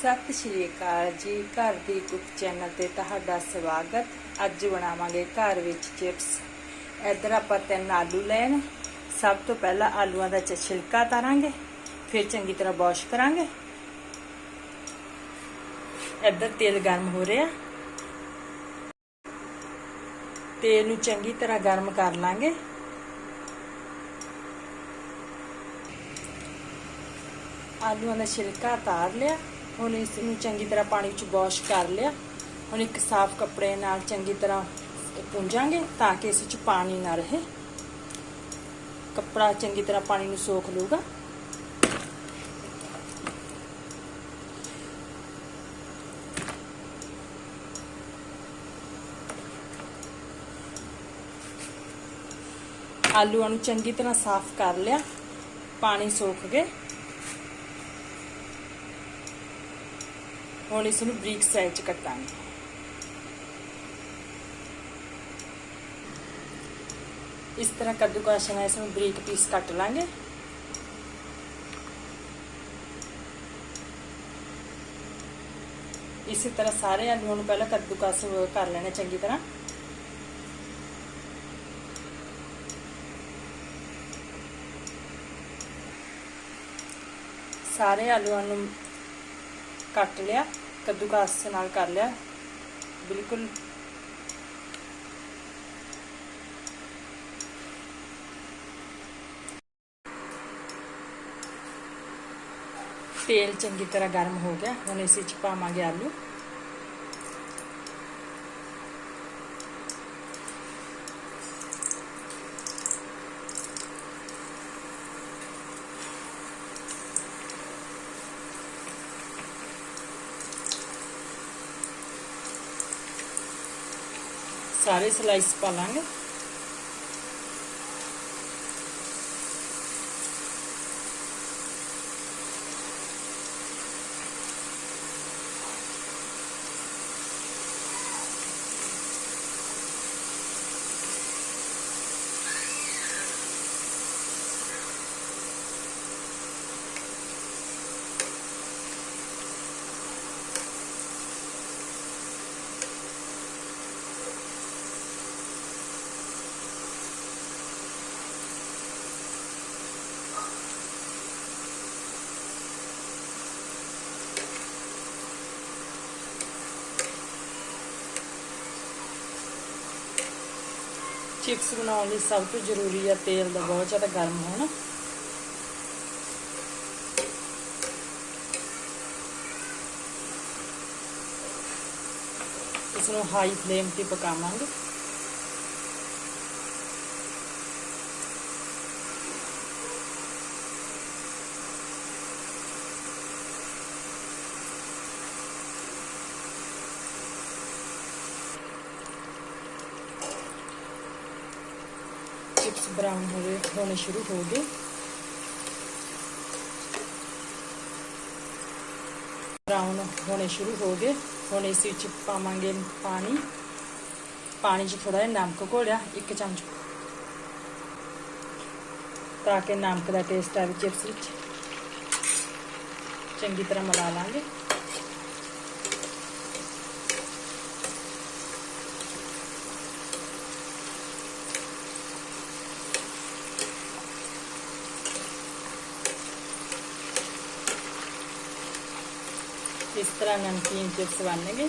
ਸਤਿ ਸ਼੍ਰੀ ਅਕਾਲ ਜੀ। ਘਰ ਦੀ ਕੁਕ ਚੈਨਲ ਤੇ ਤੁਹਾਡਾ ਸਵਾਗਤ। ਅੱਜ ਬਣਾਵਾਂਗੇ ਘਰ ਵਿੱਚ ਚਿਪਸ। ਇੱਧਰ ਆਪਾਂ ਤਿੰਨ ਆਲੂ ਲਏ ਨੇ ਸਭ ਤੋਂ ਪਹਿਲਾਂ ਆਲੂਆਂ ਦਾ ਛਿਲਕਾ ਤਾਰਾਂਗੇ। ਫਿਰ ਚੰਗੀ ਤਰ੍ਹਾਂ ਵਾਸ਼ ਕਰਾਂਗੇ। ਇੱਧਰ ਤੇਲ ਗਰਮ ਹੋ ਰਿਹਾ। ਤੇਲ ਨੂੰ ਚੰਗੀ ਤਰ੍ਹਾਂ ਗਰਮ ਕਰ ਲਾਂਗੇ। ਆਲੂਆਂ ਦਾ ਛਿਲਕਾ ਤਾਰ ਲਿਆ। ਹੁਣ ਇਸ ਨੂੰ ਚੰਗੀ ਤਰ੍ਹਾਂ ਪਾਣੀ ਵਿੱਚ ਵਾਸ਼ ਕਰ ਲਿਆ। ਹੁਣ ਇੱਕ ਸਾਫ਼ ਕੱਪੜੇ ਨਾਲ ਚੰਗੀ ਤਰ੍ਹਾਂ ਪੂੰਝਾਂਗੇ ਤਾਂ ਕਿ ਇਸ ਵਿੱਚ ਪਾਣੀ ਨਾ ਰਹੇ। ਕੱਪੜਾ ਚੰਗੀ ਤਰ੍ਹਾਂ ਪਾਣੀ ਨੂੰ ਸੋਖ ਲੂਗਾ ਆਲੂਆਂ ਨੂੰ ਚੰਗੀ ਤਰ੍ਹਾਂ ਸਾਫ਼ ਕਰ ਲਿਆ। ਪਾਣੀ ਸੋਖ ਗਏ। ਹੁਣ ਇਸ ਨੂੰ ਬਰੀਕ ਸਾਈਜ਼ ਚ ਕੱਟਾਂਗੇ। ਇਸ ਤਰ੍ਹਾਂ ਕੱਦੂਕਸ ਨਾਲ ਇਸ ਨੂੰ ਬਰੀਕ ਪੀਸ ਕੱਟ ਲਾਂਗੇ। ਇਸੇ ਤਰ੍ਹਾਂ ਸਾਰੇ ਆਲੂਆਂ ਨੂੰ ਪਹਿਲਾਂ ਕੱਦੂਕਸ ਕਰ ਲੈਣਾ ਚੰਗੀ ਤਰ੍ਹਾਂ। ਸਾਰੇ ਆਲੂਆਂ ਨੂੰ ਕੱਟ ਲਿਆ। ਕੱਦੂਕਸ ਨਾਲ ਕਰ ਲਿਆ। ਬਿਲਕੁਲ। ਤੇਲ ਚੰਗੀ ਤਰ੍ਹਾਂ ਗਰਮ ਹੋ ਗਿਆ। ਹੁਣ ਇਸ ਵਿੱਚ ਪਾਵਾਂਗੇ ਆਲੂ। ਸਾਰੇ ਸਲਾਈਸ ਪਾ ਲਾਂਗੇ। ਚਿਪਸ ਬਣਾਉਣ ਲਈ ਸਭ ਤੋਂ ਜ਼ਰੂਰੀ ਹੈ ਤੇਲ ਦਾ, ਬਹੁਤ ਜ਼ਿਆਦਾ ਗਰਮ ਹੋਣਾ। ਇਸ ਨੂੰ ਹਾਈ ਫਲੇਮ ਤੇ ਪਕਾਵਾਂਗੇ। ਚਿਪਸ ਬਰਾਊਨ ਹੋ ਹੋਣੇ ਸ਼ੁਰੂ ਹੋ ਗਏ। ਬਰਾਊਨ ਹੋਣੇ ਸ਼ੁਰੂ ਹੋ ਗਏ। ਹੁਣ ਇਸ ਵਿੱਚ ਪਾਵਾਂਗੇ ਪਾਣੀ। ਪਾਣੀ 'ਚ ਥੋੜਾ ਜਿਹਾ ਨਮਕ ਘੋਲਿਆ, ਇੱਕ ਚਮਚ। ਤਾਂ ਕਿ ਨਮਕ ਦਾ ਟੇਸਟ ਆਵੇ ਚਿਪਸ ਵਿੱਚ। ਚੰਗੀ ਤਰ੍ਹਾਂ ਮਿਲਾ ਲਾਂਗੇ। ਇਸ ਤਰ੍ਹਾਂ ਨਮਕੀਨ ਚਿਪਸ ਬਣਨਗੇ।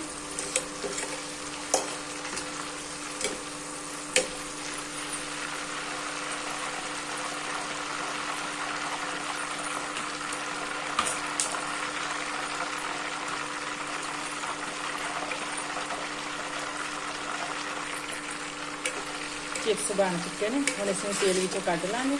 ਚਿਪਸ ਬਣ ਚੁੱਕੇ ਨੇ। ਹੁਣ ਇਸ ਨੂੰ ਤੇਲ ਵਿੱਚੋਂ ਕੱਢ ਲਾਂਗੇ।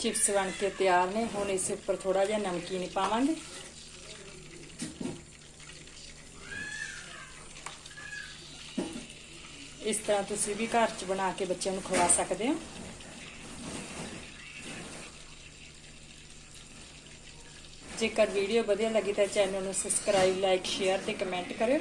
ਚਿਪਸ ਬਣ ਕੇ ਤਿਆਰ ਨੇ। ਹੁਣ ਇਸ ਉੱਪਰ ਥੋੜਾ ਜਿਹਾ ਨਮਕੀਨ ਪਾਵਾਂਗੇ। ਇਸ ਤਰ੍ਹਾਂ ਤੁਸੀਂ ਵੀ ਘਰ 'ਚ ਬਣਾ ਕੇ ਬੱਚਿਆਂ ਨੂੰ ਖਵਾ ਸਕਦੇ ਹੋ। ਜੇਕਰ ਵੀਡੀਓ ਵਧੀਆ ਲੱਗੀ ਤਾਂ ਚੈਨਲ ਨੂੰ ਸਬਸਕ੍ਰਾਈਬ, ਲਾਈਕ, ਸ਼ੇਅਰ ਤੇ ਕਮੈਂਟ ਕਰਿਓ।